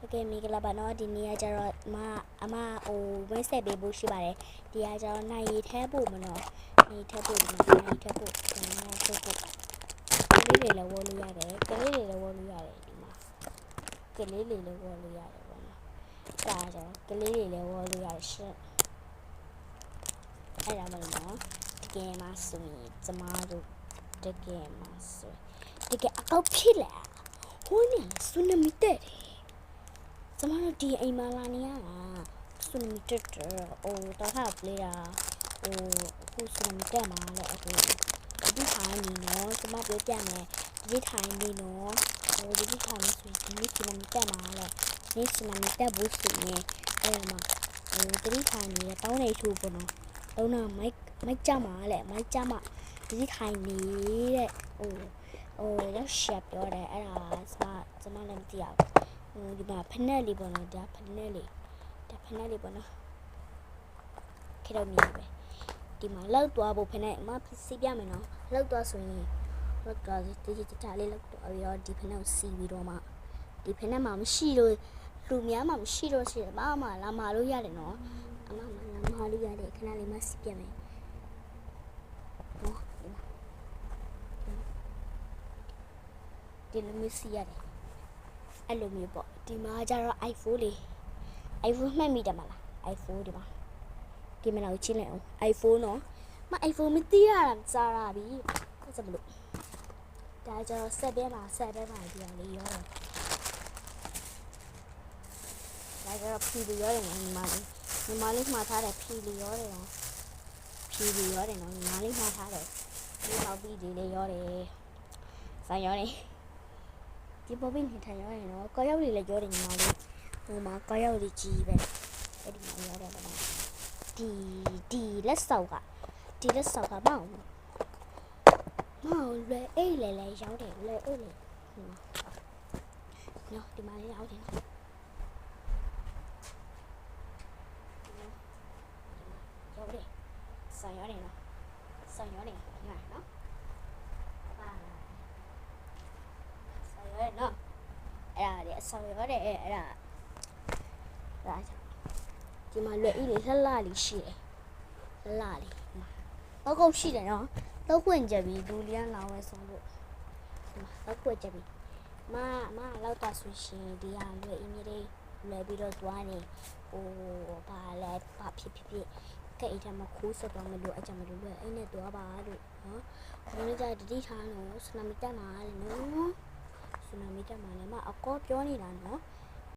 โอเคမင်္ဂလာပါနော်ဒီနေ့ကကျတော့အမအမဟိုဝင်းဆက်ပေးဖို့ရှိပါတယ်ဒီကကျတော့နိုင်ရီထဲဖို့မနော်နိုင်ရီထဲဖို့ဒီမှာနိုင်ရီထဲဖို့ဒီမှာနိုင်ရီထဲဖို့ကလေးတွေလည်းဝေါ်လို့ရတယ်ကလေးတွေလည်းဝေါ်လို့ရတယ်ဒီမှာကလေးတွေလည်းဝေါ်လို့ရတယ်ပေါ့နော်ဒါကျတော့ကလေးတွေလည်းဝေါ်လို့ရတယ်ရှင့်အဲ့ဒါမလို့နော်တကယ်မှဆိုရင်ကျမတို့တကယ်မှဆိုတကယ်အကောက်ဖြစ်လာဟိုးနေဆူနာမီတ က်တယ်ကျမတို့ဒီအိမ်မှာလာနေရတာဆူနာမီတက်တယ်ဟိုတော့ဟာပလေးတာဟိုအခုဆူနာမီတက်မှာလေအခုဒီထိုင်နေနော်ကျမပြောပြမယ်ဒီထိုင်နေနော်ဟိုဒီထိုင်နေဆိုရင်ဒီနေ့ဆူနာမီတက်မှာလေဒီဆူနာမီတက်ဘူးဆိုရင်အဲ့မှာဟိုဒီထိုင်နေတောင်းနေထူပေါ့နော်တောင်းတာမိုက်မိုက်ကြမှာလေမိုက်ကြမှာဒီထိုင်နေတဲ့ဟိုဟိုရောက်ရှက်ပြောတယ်အဲ့ဒါကျမကျမလည်းမသိရဘူးဟို ဒီမှာဖနက်လေးပေါ့နော်ဒါဖနက်လေးဒါဖနက်လေးပေါ့နော်ခေတော့မြင်ပဲဒီမှာလောက်သွားဖို့ဖနက်အမစီးပြမယ်နော်လောက်သွားဆိုရင်လောက်သွားဒီဒီတတလေးလောက်သွားပြီးတော့ဒီဖနက်ကိုစီးပြီးတော့မှဒီဖနက်မှာမရှိလို့လူများမှာမရှိတော့ရှိတယ်မမလာမလို့ရတယ်နော်အမမလာမလို့ရတယ်ခဏလေးမစီးပြမယ်နော်ဒီမှာဒီလိုမျိုးစီးရတယ် အဲ့လိုမျိုးပေါ့ဒီမှာကျတော့ iPhone လေး iPhone မှတ်မိတယ်မလား iPhone ဒီမှာဒီမလောက်ချင်းလိုက်အောင် iPhone နော်မ iPhone မသိရတာစားရပြီအဲ့ဒါမလို့ဒါကျတော့ဆက်ထဲမှာဆက်ထဲမှာဒီအောင်လေးရောတယ်ဒါကျတော့ဖြီလီရောတယ်နော်ညီမလေးညီမလေးမှားထားတယ်ဖြီလီရောတယ်နော်ဖြီလီရောတယ်နော်ညီမလေးမှားထားတယ်ဒီနောက်ပြီးဒီလေးရောတယ်ဆိုင်ရောတယ် ဒီပေါ်ပြီးနေထိုင်ရရင်တော့ကောက်ရောက်လေးလည်းပြောတယ်ညီမလေးဟိုမှာကောက်ရောက်လေးကြီးပဲအဲ့ဒီမှာရတယ်ပေါ့နော်ဒီဒီလက်ဆောက်ကဒီလက်ဆောက်ကမအောင်ဘူးမအောင်လွယ်အိတ် အဲ့ဒါလေအဆော်ရဲတဲ့အဲ့ဒါဒါကြောင့်ဒီမှာလွယ်ဤလေးလှလှလေးရှိတယ်လှလှလေးဒီမှာတော့ကုတ်ရှိတယ်နော်တော့ခွင့်ကြပြီဒူလျန်လောင်းဝဲဆုံးလို့ဒီမှာတော့ခွင့်ကြပြီမမလောက်တာဆိုရှင်ဒီဟာလွယ်ဤမြေလေးလွယ်ပြီးတော့သွားနေဟိုဘာလဲဘာဖြစ်ဖြစ်ဖြစ်ကဲအိတ်ထဲမှာခိုးစက်တော့မလို့အကြမလို့လွယ်အဲ့နဲ့သွားပါလို့နော်ဘယ်လိုကြတတိထားလို့စနမီတက်မှာလေနော် ဆူနာမီတက်မှာလည်းမအကောပြောနေတာနော်